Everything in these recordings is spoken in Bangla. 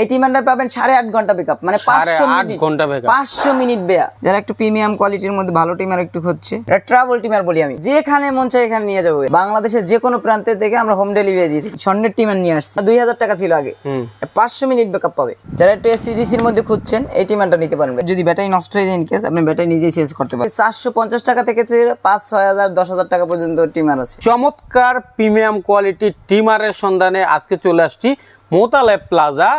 এই পাবেন সাড়ে আট ঘণ্টা মানে পাঁচশো ঘণ্টা পাঁচশো মিনিট বেয়া। যারা একটু প্রিমিয়াম কোয়ালিটির মধ্যে ভালো টিমার একটু এটা ট্রাভেল টিমার বলি আমি। যেখানে মন চাই এখানে নিয়ে যাব। বাংলাদেশের যে কোনো প্রান্তের থেকে আমরা হোম ডেলিভারি দিয়ে দিই। স্বর্ণের টিমার নিয়ে আসছি। দুই হাজার টাকা ছিল আগে। পাঁচশো মিনিট ব্যাকআপ পাবে। যারা একটু এসিডিসির মধ্যে খুঁজছেন এই টিমানটা নিতে পারেন যদি ব্যাটারি নষ্ট হয়ে যায় ইনকেস আপনি ব্যাটারি নিজেই চেঞ্জ করতে পারেন চারশো পঞ্চাশ টাকা থেকে পাঁচ ছয় হাজার দশ হাজার টাকা পর্যন্ত টিমার আছে। চমৎকার প্রিমিয়াম কোয়ালিটি টিমারের সন্ধানে আজকে চলে আসছি মোতালেব প্লাজা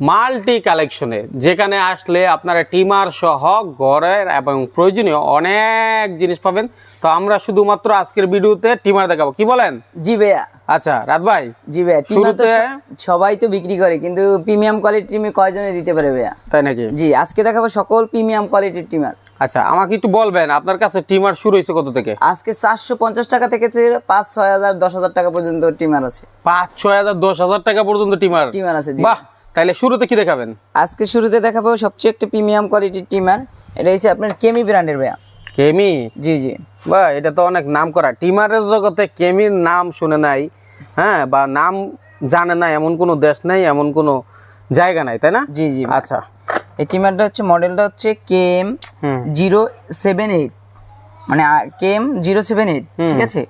মাল্টি কালেকশনে যেখানে আসলে আপনারা টিমার সহ ঘরের এবং প্রয়োজনীয় অনেক জিনিস পাবেন। তো আমরা শুধুমাত্র আজকের ভিডিওতে টিমার দেখাবো। কি বলেন? জি ভাইয়া। আচ্ছা রাত ভাই জি ভাইয়া টিমার তো সবাই তো বিক্রি করে কিন্তু প্রিমিয়াম কোয়ালিটির টিমি কয়জনে দিতে পারে ভাইয়া? তাই নাকি? জি আজকে দেখাবো সকল প্রিমিয়াম কোয়ালিটির টিমার। আচ্ছা আমাকে একটু বলবেন আপনার কাছে টিমার শুরু হয়েছে কত থেকে? আজকে চারশো পঞ্চাশ টাকা থেকে পাঁচ ছয় হাজার দশ হাজার টাকা পর্যন্ত টিমার আছে। পাঁচ ছয় হাজার দশ হাজার টাকা পর্যন্ত টিমার। টিমার আছে জি বাহ! তাইলে শুরুতে কি দেখাবেন? আজকে শুরুতে দেখাবো সবচেয়ে একটা প্রিমিয়াম কোয়ালিটির টিমার এটা হচ্ছে আপনার কেমি ব্র্যান্ডের ভাইয়া। কেমি জি জি। বা এটা তো অনেক নাম করা। টিমারের জগতে কেমির নাম শুনে নাই হ্যাঁ বা নাম জানে না এমন কোনো দেশ নাই এমন কোনো জায়গা নাই তাই না? জি জি। আচ্ছা। এই টিমারটা হচ্ছে মডেলটা হচ্ছে কেএম হুম। জিরো সেভেন এইট মানে কেএম জিরো সেভেন এইট ঠিক আছে?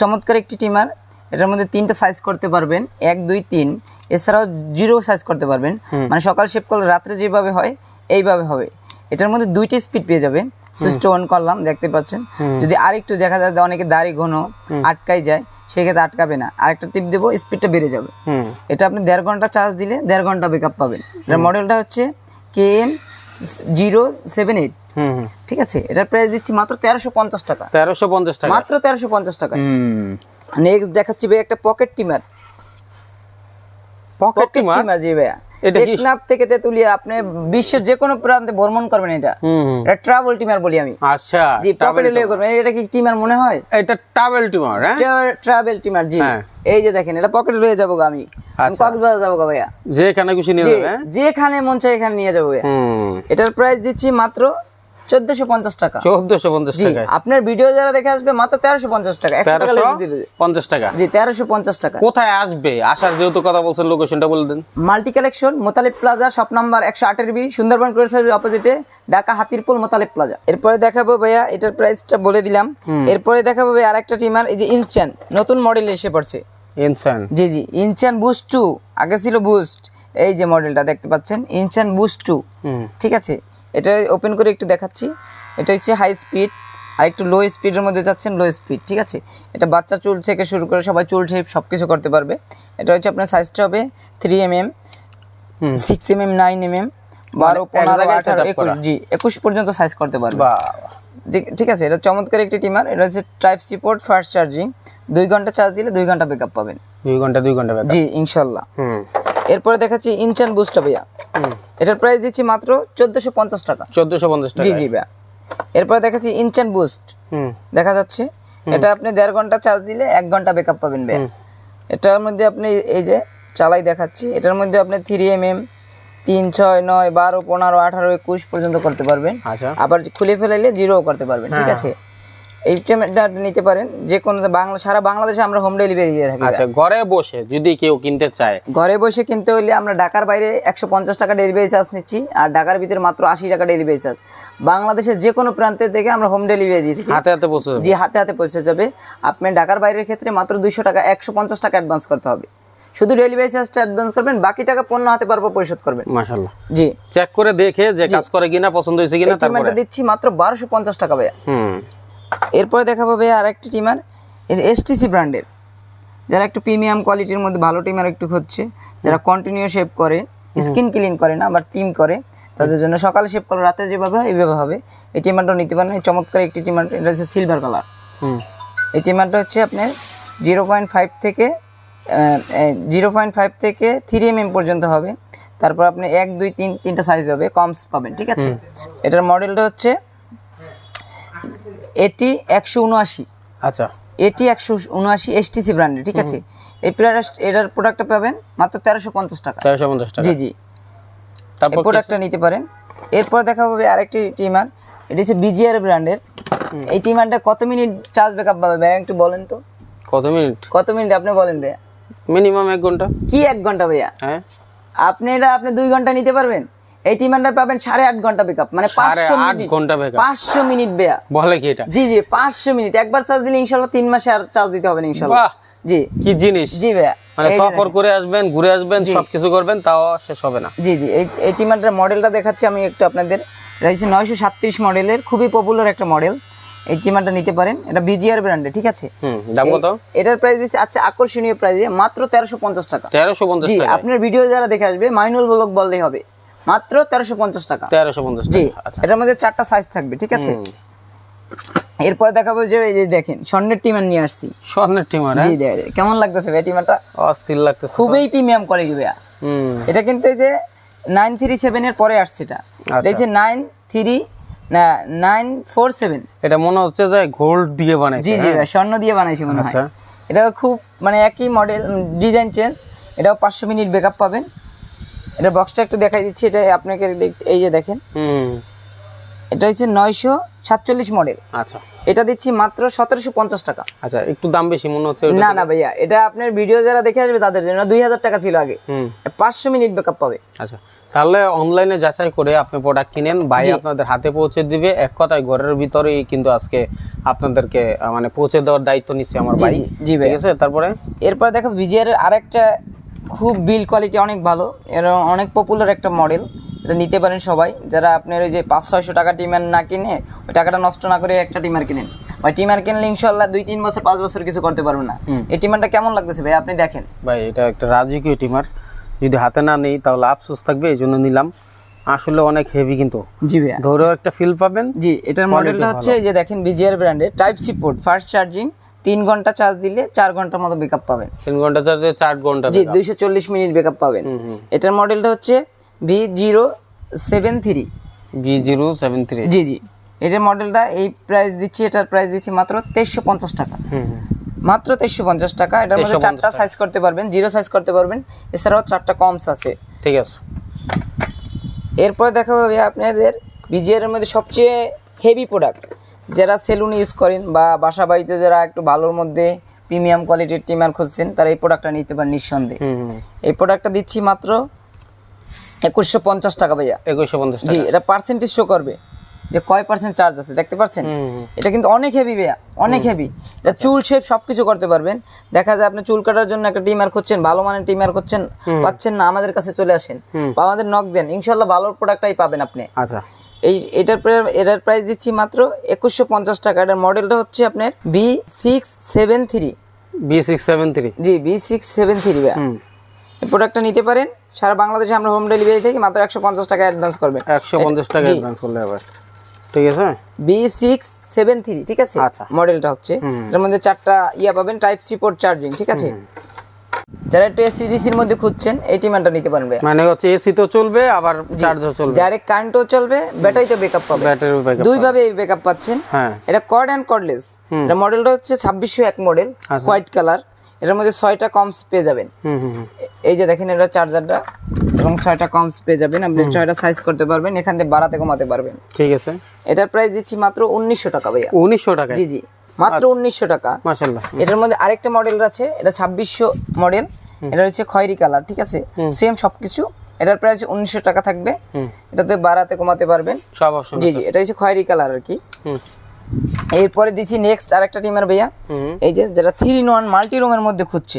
চমৎকার একটি টিমার এটার মধ্যে তিনটা সাইজ করতে পারবেন। এক দুই তিন। এছাড়াও জিরো সাইজ করতে পারবেন। মানে সকাল শেপ করলে রাত্রে যেভাবে হয় এইভাবে হবে। এটার মধ্যে দুইটা স্পিড পেয়ে যাবে সুইচটা অন করলাম দেখতে পাচ্ছেন। যদি আরেকটু দেখা যায় অনেকে দাড়ি ঘন আটকাই যায় সেক্ষেত্রে আটকাবে না। আরেকটা টিপ দেবো স্পিডটা বেড়ে যাবে। এটা আপনি দেড় ঘণ্টা চার্জ দিলে দেড় ঘণ্টা ব্যাকআপ পাবেন। এটার মডেলটা হচ্ছে K M zero seven eight হুম হুম। ঠিক আছে? এটার প্রাইস দিচ্ছি মাত্র তেরোশো পঞ্চাশ টাকা। তেরোশো পঞ্চাশ টাকা। মাত্র তেরোশো পঞ্চাশ টাকা হুম। নেক্সট দেখাচ্ছি ভাই একটা পকেট টিমার পকেট টিমার জি ভাইয়া। এটা কি? টেকনাফ থেকে তেতুলিয়া আপনি বিশ্বের যে কোনো প্রান্তে ভ্রমণ করবেন এটা। এটা ট্রাভেল টিমার বলি আমি। আচ্ছা জি পকেটে লিয়ে করবেন। এটা কি টিমার মনে হয়? এটা ট্রাভেল টিমার হ্যাঁ? ট্রাভেল টিমার জি। হ্যাঁ। এই যে দেখেন এটা পকেটে লয়ে যাব গো আমি। আমি আচ্ছা। কক্সবাজার যাব গো ভাইয়া। যেখানে খুশি নিয়ে যাবে হ্যাঁ? যেখানে মন চাই এখানে নিয়ে যাব ভাইয়া। এটার প্রাইস দিচ্ছি মাত্র চোদ্দশো পঞ্চাশ টাকা। চোদ্দশো পঞ্চাশ টাকা আপনার ভিডিও যারা দেখে আসবে মাত্র তেরোশো পঞ্চাশ টাকা। একশো টাকা তেরোশো লেগে দিবে পঞ্চাশ টাকা। জি তেরোশো পঞ্চাশ টাকা। কোথায় আসবে? আসার যেহেতু কথা বলছেন লোকেশনটা বলে দেন। Multi collection Motaleb plaza shop number একশো আটের বি সুন্দরবন ক্রোসারি অপোজিটে ঢাকা হাতিরপুল মোতালেব প্লাজা। এরপরে দেখাবো ভাইয়া এটার প্রাইসটা বলে দিলাম। এরপরে দেখাবো ভাই আরেকটা টিমার এই যে ইনচান নতুন মডেল এসে পড়ছে। ইনসান জি জি ইনচান বুস্ট টু আগে ছিল বুস্ট এই যে মডেলটা দেখতে পাচ্ছেন ইনচান বুস্ট টু ঠিক আছে? এটা ওপেন করে একটু দেখাচ্ছি। এটা হচ্ছে হাই স্পিড আর একটু লো স্পিডের মধ্যে যাচ্ছেন লো স্পিড ঠিক আছে? এটা বাচ্চা চুল থেকে শুরু করে সবাই চুল শেপ সব কিছু করতে পারবে। এটা হচ্ছে আপনার সাইজটা হবে three M M six M M nine M M বারো পনেরো আঠারো একুশ জি একুশ পর্যন্ত সাইজ করতে পারবে। ঠিক আছে এটা চমৎকার একটি টিমার এটা হচ্ছে টাইপ সিপোর্ট ফাস্ট চার্জিং দুই ঘণ্টা চার্জ দিলে দুই ঘণ্টা ব্যাকআপ পাবেন। দুই ঘণ্টা দুই ঘণ্টা জি ইনশাল্লাহ। এরপরে দেখাচ্ছি ইনচান বুস্ট ভাইয়া। এটার প্রাইস দিচ্ছি মাত্র চোদ্দোশো পঞ্চাশ টাকা। চোদ্দশো পঞ্চাশ টাকা জি জি ভাইয়া। এরপরে দেখাচ্ছি ইনচান বুস্ট দেখা যাচ্ছে। এটা আপনি দেড় ঘণ্টা চার্জ দিলে এক ঘণ্টা ব্যাকআপ পাবেন ভাইয়া। এটার মধ্যে আপনি এই যে চালাই দেখাচ্ছি এটার মধ্যে আপনি থ্রি এম এম তিন ছয় নয় বারো পনেরো আঠারো একুশ পর্যন্ত করতে পারবেন। আচ্ছা। আবার খুলে ফেলাইলে জিরো করতে পারবেন ঠিক আছে? এই নিতে পারেন যে কোনো বাংলা সারা বাংলাদেশে আমরা হোম ডেলিভারি দিয়ে থাকি আচ্ছা ঘরে বসে যদি কেউ কিনতে চায়। ঘরে বসে কিনতে হলে আমরা ঢাকার বাইরে একশো পঞ্চাশ টাকা ডেলিভারি চার্জ নিচ্ছি আর ঢাকার ভিতরে মাত্র আশি টাকা ডেলিভারি চার্জ বাংলাদেশের যে কোনো প্রান্তের থেকে আমরা হোম ডেলিভারি দিয়ে থাকি। হাতে হাতে পৌঁছে জি হাতে হাতে পৌঁছে যাবে। আপনি ঢাকার বাইরের ক্ষেত্রে মাত্র দুইশো টাকা একশো পঞ্চাশ টাকা অ্যাডভান্স করতে হবে। শুধু ডেলিভারি চার্জটা অ্যাডভান্স করবেন বাকি টাকা পণ্য হাতে পারব পরিশোধ করবেন। মাশাল্লাহ জি। চেক করে দেখে যে কাজ করে কিনা পছন্দ হয়েছে কিনা তারপরে। দিচ্ছি মাত্র বারোশো পঞ্চাশ টাকা ভাইয়া। হুম। এরপরে দেখাবো ভাইয়া আরেকটি টিমার এই যে এসটিসি ব্র্যান্ডের। যারা একটু প্রিমিয়াম কোয়ালিটির মধ্যে ভালো টিমার একটু হচ্ছে যারা কন্টিনিউ শেপ করে স্কিন ক্লিন করে না বা টিম করে তাদের জন্য সকালে শেপ করে রাতে যেভাবে হয় এইভাবে হবে। এই টিমারটাও নিতে পারেন এই চমৎকার একটি টিমার এটা হচ্ছে সিলভার কালার হুম। এই টিমারটা হচ্ছে আপনার জিরো পয়েন্ট ফাইভ থেকে জিরো পয়েন্ট ফাইভ থেকে থ্রি এম এম পর্যন্ত হবে। তারপর আপনি এক দুই তিন তিনটা সাইজ হবে কমস পাবেন ঠিক আছে? এটার মডেলটা হচ্ছে এটি একশো উনআশি। আচ্ছা। এটি একশো উনআশি এস এসটিসি ব্র্যান্ডের ঠিক আছে? এই প্রাইস এটার প্রোডাক্টটা পাবেন মাত্র তেরোশো পঞ্চাশ টাকা। চারশো পঞ্চাশ টাকা। জি জি। তারপর প্রোডাক্টটা নিতে পারেন। এরপর দেখা হবে আরেকটি টিমার এটি হচ্ছে বিজিআর ব্র্যান্ডের এই টিমারটা কত মিনিট চার্জ ব্যাকআপ পাবে ভাই? একটু বলেন তো। কত মিনিট? কত মিনিট? আপনি বলেন ভাইয়া। মিনিমাম এক ঘণ্টা। কি এক ঘণ্টা ভাইয়া? হ্যাঁ। আপনি এটা আপনি দুই ঘণ্টা নিতে পারবেন? এই টিমারটা পাবেন সাড়ে আট ঘণ্টা মানে পাঁচশো ঘণ্টা পাঁচশো মিনিট বেয়া। বলে কি এটা? জি জি পাঁচশো মিনিট। একবার চার্জ দিলে ইনশাল্লাহ তিন মাসে আর চার্জ দিতে হবে ইনশাল্লাহ। জি। কি জিনিস? জি ভাইয়া। মানে সফর করে আসবেন ঘুরে আসবেন সবকিছু করবেন তাও শেষ হবে না। জি জি এই এই টিমারটার মডেলটা দেখাচ্ছি আমি একটু আপনাদের। এটা হচ্ছে নয়শো সাতত্রিশ মডেলের খুবই পপুলার একটা মডেল এই টিমারটা নিতে পারেন। এটা বিজিআর ব্র্যান্ডে ঠিক আছে? দাম কত? এটার প্রাইস দিচ্ছে আচ্ছা আকর্ষণীয় প্রাইস মাত্র তেরোশো পঞ্চাশ টাকা। তেরোশো পঞ্চাশ টাকা আপনার ভিডিও যারা দেখে আসবে মাইনুল ব্লগ বললেই হবে। মাত্র তেরোশো পঞ্চাশ টাকা। তেরোশো পঞ্চাশ জি আচ্ছা। এটার মধ্যে চারটা সাইজ থাকবে ঠিক আছে? এরপর দেখাবো যে এই যে দেখেন স্বর্ণের টিমার নিয়ে আসছি। স্বর্ণের টিমার জি দেখেন কেমন লাগতেছে ভাই টিমারটা? অস্থির লাগতেছে খুবই প্রিমিয়াম কোয়ালিটি ভাইয়া। হুম। এটা কিন্তু এই যে নাইন থ্রি সেভেনের পরে আসছে এটা। আচ্ছা। এটা হচ্ছে nine three nine four seven এটা মনে হচ্ছে যে গোল্ড দিয়ে বানাইছে জি জি ভাই স্বর্ণ দিয়ে বানাইছে মনে হয়। আচ্ছা। এটা খুব মানে একই মডেল ডিজাইন চেঞ্জ এটাও পাঁচশো মিনিট ব্যাকআপ পাবেন। এটা বক্সটা একটু দেখাই দিচ্ছি এটা আপনাকে এই যে দেখেন। হুম। এটা হচ্ছে নয়শো সাতচল্লিশ মডেল আচ্ছা। এটা দিচ্ছি মাত্র সতেরোশো পঞ্চাশ টাকা। আচ্ছা একটু দাম বেশি মনে হচ্ছে না না ভাইয়া এটা আপনার ভিডিও যারা দেখে আসবে তাদের জন্য দুই হাজার টাকা ছিল আগে। পাঁচশো মিনিট ব্যাকআপ পাবে। আচ্ছা তাহলে অনলাইনে যাচাই করে আপনি প্রোডাক্ট কিনেন ভাই আপনাদের হাতে পৌঁছে দিবে এক কথায় ঘরের ভিতরেই কিন্তু আজকে আপনাদেরকে মানে পৌঁছে দেওয়ার দায়িত্ব নিচ্ছে আমার ভাই। ঠিক আছে তারপরে? এরপর দেখো ভিজিআর এর আরেকটা খুব বিল কোয়ালিটি অনেক ভালো। এর অনেক পপুলার একটা মডেল এটা নিতে পারেন সবাই। যারা আপনার ওই যে পাঁচ ছয়শো টাকা টিমার না কিনে ওই টাকাটা নষ্ট না করে একটা টিমার কিনেন। ওই টিমার কিনলে ইনশাল্লাহ দুই তিন বছর পাঁচ বছর কিছু করতে পারবেন না। এই টিমারটা কেমন লাগতেছে ভাই? আপনি দেখেন। ভাই এটা একটা রাজকীয় টিমার যদি হাতে না নেই তাহলে আফসোস থাকবে এই জন্য নিলাম। আসলে অনেক হেভি কিন্তু। জি ভাইয়া। ধরেও একটা ফিল পাবেন। জি এটার মডেলটা হচ্ছে এই যে দেখেন বিজিআর ব্র্যান্ডের type C port fast charging তিন ঘণ্টা চার্জ দিলে চার ঘণ্টার মতো ব্যাকআপ পাবেন। তিন ঘণ্টা চার্জে চার ঘণ্টা জি দুইশো চল্লিশ মিনিট ব্যাকআপ পাবেন। এটার মডেলটা হচ্ছে V zero seven three B zero seven three G G. এটার মডেলটা এই প্রাইস দিচ্ছি এটার প্রাইস দিচ্ছি মাত্র তেইশশো পঞ্চাশ টাকা। মাত্র তেইশশো পঞ্চাশ টাকা। এটার মধ্যে চারটা সাইজ করতে পারবেন জিরো সাইজ করতে পারবেন। এছাড়াও চারটা কমস আছে। ঠিক আছে। এরপরে দেখা যাবে আপনাদের বিজিআর এর মধ্যে সবচেয়ে হেভি প্রোডাক্ট যারা সেলুন ইউজ করেন বা বাসা বাড়িতে যারা একটু ভালোর মধ্যে প্রিমিয়াম কোয়ালিটির টিমার খুঁজছেন তারা এই প্রোডাক্টটা নিতে পারেন নিঃসন্দেহে। এই প্রোডাক্টটা দিচ্ছি মাত্র একুশশো পঞ্চাশ টাকা ভাইয়া। একুশশো পঞ্চাশ জি এটা পার্সেন্টেজ শো করবে। যে কয় পার্সেন্ট চার্জ আছে দেখতে পাচ্ছেন। এটা কিন্তু অনেক হেভি ভাইয়া অনেক হেভি এটা চুল শেপ সবকিছু করতে পারবেন। দেখা যায় আপনি চুল কাটার জন্য একটা টিমার খুঁজছেন ভালো মানের টিমার খুঁজছেন পাচ্ছেন না আমাদের কাছে চলে আসেন। বা আমাদের নক দেন ইনশাল্লাহ ভালো প্রোডাক্টটাই পাবেন আপনি। আচ্ছা। এই এটার এটার প্রাইস দিচ্ছি মাত্র একুশশো পঞ্চাশ টাকা। এটার মডেলটা হচ্ছে আপনার B six seven three. B six seven three. G B six seven three এই প্রোডাক্টটা নিতে পারেন। সারা বাংলাদেশে আমরা হোম ডেলিভারি থেকে মাত্র একশো পঞ্চাশ টাকা অ্যাডভান্স করবেন। একশো পঞ্চাশ টাকা অ্যাডভান্স করলে আবার ঠিক আছে? বি সিক্স সেভেন থ্রি ঠিক আছে? আচ্ছা। মডেলটা হচ্ছে। এর মধ্যে চারটা ইয়া পাবেন টাইপ সি পোর্ট চার্জিং ঠিক আছে? যারা একটু এসিডিসির মধ্যে খুঁজছেন এই নিতে ভাইয়া মানে হচ্ছে এসি তো চলবে আবার চার্জও চলবে। ডাইরেক্ট কারেন্টও চলবে ব্যাটারিতে ব্যাকআপ পাবে। ব্যাটারি ব্যাকআপ দুই ভাবে ব্যাকআপ পাচ্ছেন। হ্যাঁ। এটা কর্ড অ্যান্ড কর্ডলেস এটা মডেলটা হচ্ছে ছাব্বিশশো এক মডেল। হোয়াইট কালার এটার মধ্যে ছয়টা কমস পেয়ে যাবেন। এই যে দেখেন এটা চার্জারটা এবং ছয়টা কমস পেয়ে যাবেন। আপনি ছয়টা সাইজ করতে পারবেন এখান থেকে বাড়াতে কমাতে পারবেন। ঠিক আছে। এটার প্রাইস দিচ্ছি মাত্র উনিশশো টাকা ভাইয়া। উনিশশো টাকা জি জি। মাত্র আচ্ছা। উনিশশো টাকা। এটার মধ্যে আরেকটা মডেল আছে এটা ছাব্বিশশো মডেল এটা হচ্ছে খয়েরি কালার ঠিক আছে? সেম সবকিছু। এটার প্রাইস উনিশশো টাকা থাকবে। এটাতে বাড়াতে কমাতে পারবেন। জি জি এটা হচ্ছে খয়েরি কালার আর কি। এরপরে দিচ্ছি নেক্সট আরেকটা টিমার ভাইয়া। এই যে যারা থ্রি ইন ওয়ান মাল্টি রুমের মধ্যে খুঁজছে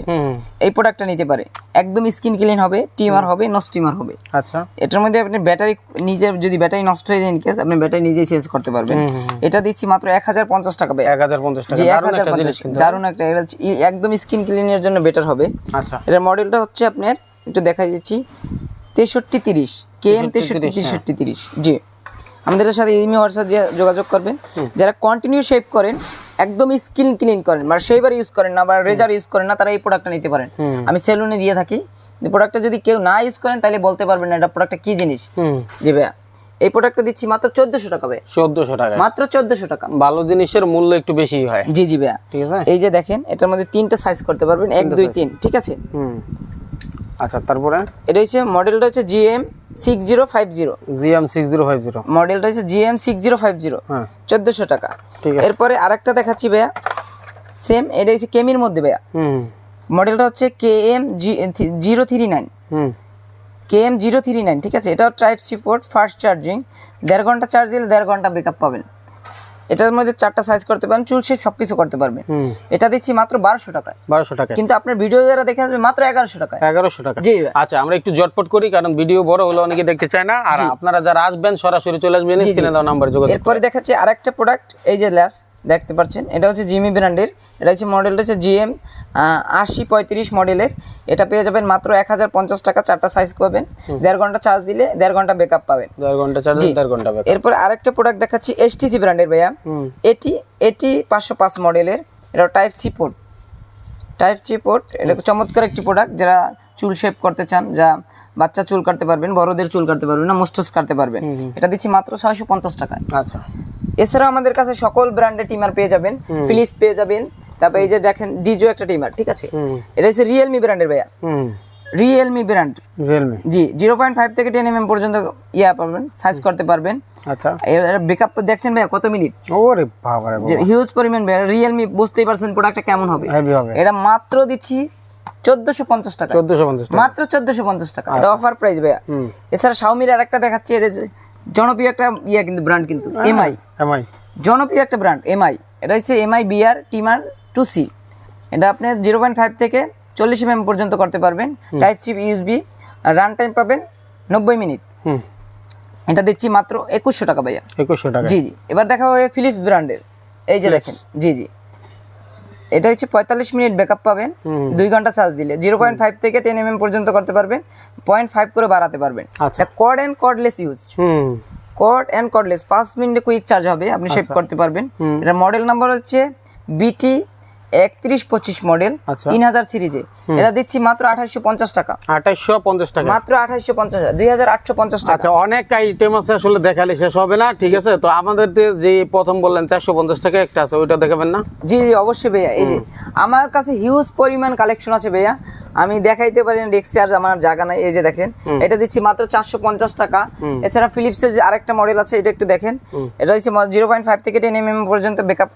এই প্রোডাক্টটা নিতে পারে। একদম স্কিন ক্লিন হবে টিমার হবে নো স্টিমার হবে। আচ্ছা। এটার মধ্যে আপনি ব্যাটারি নিজের যদি ব্যাটারি নষ্ট হয়ে যায় ইনকেস আপনি ব্যাটারি নিজেই চেঞ্জ করতে পারবেন। এটা দিচ্ছি মাত্র এক হাজার পঞ্চাশ টাকা এক হাজার পঞ্চাশ টাকা। জি এক হাজার একটা পঞ্চাশ দারুণ একটা এটা একদম স্কিন ক্লিনের জন্য বেটার হবে। আচ্ছা। এটার মডেলটা হচ্ছে আপনার একটু দেখা যাচ্ছি তেষট্টি তিরিশ কে এম তেষট্টি তেষট্টি তিরিশ জি। আমাদের সাথে ইমি হোয়াটসঅ্যাপ যোগাযোগ করবেন যারা কন্টিনিউ শেভ করেন একদম স্কিন ক্লিন করেন মানে সেইবার ইউজ করেন না বা রেজার ইউজ করেন না তারা এই প্রোডাক্টটা নিতে পারেন। আমি সেলুনে দিয়ে থাকি। প্রোডাক্টটা যদি কেউ না ইউজ করেন তাহলে বলতে পারবেন না এটা প্রোডাক্টটা কি জিনিস। ভাইয়া এই প্রোডাক্টটা দিচ্ছি মাত্র চোদ্দশো টাকা ভাই। চোদ্দশো টাকা। মাত্র চোদ্দশো টাকা। ভালো জিনিসের মূল্য একটু বেশি হয়। জি জি ভাইয়া। ঠিক আছে? এই যে দেখেন এটার মধ্যে তিনটা সাইজ করতে পারবেন এক দুই তিন ঠিক আছে? হুম। আচ্ছা তারপরে? এটা হচ্ছে মডেলটা হচ্ছে GM six zero five zero. GM six zero five zero. মডেলটা হচ্ছে GM six zero five zero. হ্যাঁ। চোদ্দোশো টাকা। ঠিক আছে। এরপরে আরেকটা দেখাচ্ছি ভাইয়া। সেম এটা হচ্ছে কেমির মধ্যে ভাইয়া। হুম। মডেলটা হচ্ছে K M G zero three nine. হুম। K M zero three nine ঠিক আছে? এটাও type C port fast charging দেড় ঘণ্টা চার্জ দিলে দেড় ঘণ্টা ব্যাকআপ পাবেন। এটার মধ্যে চারটা সাইজ করতে পারেন চুল শেপ সবকিছু করতে পারবেন এটা দিচ্ছি মাত্র বারোশো টাকায়। বারোশো টাকা কিন্তু আপনার ভিডিও যারা দেখে আসবে মাত্র এগারোশো টাকা এগারোশো টাকা জি। আচ্ছা আমরা একটু জটপট করি কারণ ভিডিও বড় হলে অনেকে দেখতে চায় না। আর আপনারা যারা আসবেন সরাসরি চলে আসবেন নাম্বার যোগাযোগ এরপরে দেখাচ্ছি আরেকটা প্রোডাক্ট এই যে ল্যাস। দেখতে পাচ্ছেন এটা হচ্ছে জিমি ব্র্যান্ডের এটা হচ্ছে মডেলটা হচ্ছে জিএম আশি পঁয়ত্রিশ মডেলের। এটা পেয়ে যাবেন মাত্র এক হাজার পঞ্চাশ টাকা চারটা সাইজ পাবেন। দেড় ঘণ্টা চার্জ দিলে দেড় ঘণ্টা ব্যাকআপ পাবেন। দেড় ঘণ্টা চার্জ। দেড় ঘণ্টা এরপর আরেকটা প্রোডাক্ট দেখাচ্ছি এসটিসি ব্র্যান্ডের ভাইয়া। এটি এটি পাঁচশো পাঁচ মডেলের এটা type C port type C port এটা চমৎকার একটি প্রোডাক্ট যারা চুল শেপ করতে চান যা বাচ্চা চুল কাটতে পারবেন বড়দের চুল কাটতে পারবেন না মোস্টস কাটতে পারবেন। এটা দিচ্ছি মাত্র ছয়শো পঞ্চাশ টাকায়। আচ্ছা। এছাড়াও আমাদের কাছে সকল ব্র্যান্ডের টিমার পেয়ে যাবেন ফিলিপস পেয়ে যাবেন তারপর এই যে দেখেন ডিজো একটা টিমার ঠিক আছে? এটা হচ্ছে রিয়েলমি ব্র্যান্ডের ভাইয়া। Realme brand. Realme G zero point five থেকে টেন এম এম পর্যন্ত ইয়া পারবেন সাইজ করতে পারবেন। আচ্ছা। ব্রেকআপ দেখছেন ভাইয়া কত মিনিট? ওরে বাবা। হিউজ পরিমাণ ভাইয়া রিয়েলমি বুঝতেই পারছেন প্রোডাক্টটা কেমন হবে। এটা মাত্র দিচ্ছি চোদ্দশো পঞ্চাশ টাকা। চোদ্দশো পঞ্চাশ মাত্র চোদ্দশো পঞ্চাশ টাকা। এটা অফার প্রাইস ভাইয়া। এছাড়া শাওমির আর একটা দেখাচ্ছি এটা জনপ্রিয় একটা ইয়া কিন্তু ব্র্যান্ড কিন্তু এমআই এমআই জনপ্রিয় একটা ব্র্যান্ড এমআই এটা হচ্ছে MI BR trimmer two C এটা আপনি জিরো পয়েন্ট ফাইভ থেকে চল্লিশ এম পর্যন্ত করতে পারবেন। Type chip USB run time পাবেন নব্বই মিনিট। এটা দিচ্ছি মাত্র একুশশো টাকা ভাইয়া। একুশশো টাকা। জি জি। এবার দেখা হবে ফিলিপস ব্র্যান্ডের এই যে দেখেন জি জি। এটা হচ্ছে পঁয়তাল্লিশ মিনিট ব্যাকআপ পাবেন। দুই ঘণ্টা চার্জ দিলে। জিরো পয়েন্ট ফাইভ থেকে টেন এম এম পর্যন্ত করতে পারবেন। পয়েন্ট ফাইভ করে বাড়াতে পারবেন। কর্ড অ্যান্ড কর্ডলেস ইউজ হুম। কর্ড অ্যান্ড কর্ডলেস পাঁচ মিনিটে কুইক চার্জ হবে। আপনি সেভ আচ্ছা। করতে পারবেন। এটা মডেল নাম্বার হচ্ছে বিটি একত্রিশ পঁচিশ মডেল আচ্ছা। তিন হাজার সিরিজে। এটা দিচ্ছি মাত্র আঠাশশো পঞ্চাশ টাকা। আঠাশশো পঞ্চাশ টাকা। মাত্র আঠাশশো পঞ্চাশ দুই হাজার আটশো পঞ্চাশ টাকা। আচ্ছা অনেক আইটেম আছে আসলে দেখালে শেষ হবে না ঠিক আছে? তো আমাদের যে প্রথম বললেন চারশো পঞ্চাশ টাকা একটা আছে ওইটা দেখাবেন না? জি জি অবশ্যই ভাইয়া এই যে আমার কাছে হিউজ পরিমাণ কালেকশন আছে ভাইয়া। আমি দেখাইতে পারি না ডেক্সি আর আমার জায়গা নাই এই যে দেখেন। এটা দিচ্ছি মাত্র চারশো পঞ্চাশ টাকা। এছাড়া ফিলিপসের যে আরেকটা মডেল আছে এটা একটু দেখেন। এটা হচ্ছে জিরো পয়েন্ট ফাইভ থেকে টেন এম এম পর্যন্ত বেকআপ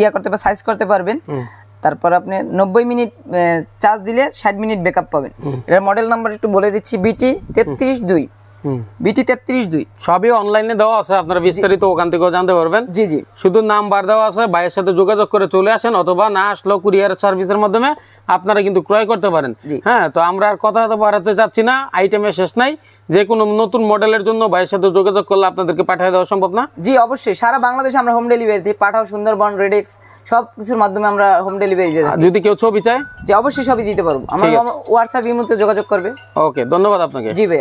ইয়া করতে পারবেন সাইজ করতে পারবেন। তারপর আপনি নব্বই মিনিট চার্জ দিলে ষাট মিনিট ব্যাকআপ পাবেন। এটার মডেল নাম্বার একটু বলে দিচ্ছি বিটি তেত্রিশ দুই। বিটি তেত্রিশ দুই। সবই অনলাইনে দেওয়া আছে আপনারা বিস্তারিত ওখান থেকেও জানতে পারবেন। জি জি। শুধু নাম্বার দেওয়া আছে ভাইয়ের সাথে যোগাযোগ করে চলে আসেন অথবা না আসলেও কুরিয়ার সার্ভিসের মাধ্যমে আপনারা কিন্তু ক্রয় করতে পারেন। হ্যাঁ তো আমরা আর কথা তো বাড়াতে চাচ্ছি না আইটেমের শেষ নাই। যে কোনো নতুন মডেলের জন্য ভাইয়ের সাথে যোগাযোগ করলে আপনাদেরকে পাঠিয়ে দেওয়া সম্ভব না। জি অবশ্যই। সারা বাংলাদেশে আমরা হোম ডেলিভারি দিই পাঠাও সুন্দরবন রেডেক্স সব কিছুর মাধ্যমে আমরা হোম ডেলিভারি থাকি। যদি কেউ ছবি চায়? যে অবশ্যই সবই দিতে পারব। আমার হোয়াটসঅ্যাপ ইমুতে যোগাযোগ করবে। ওকে ধন্যবাদ আপনাকে। জি ভাইয়া।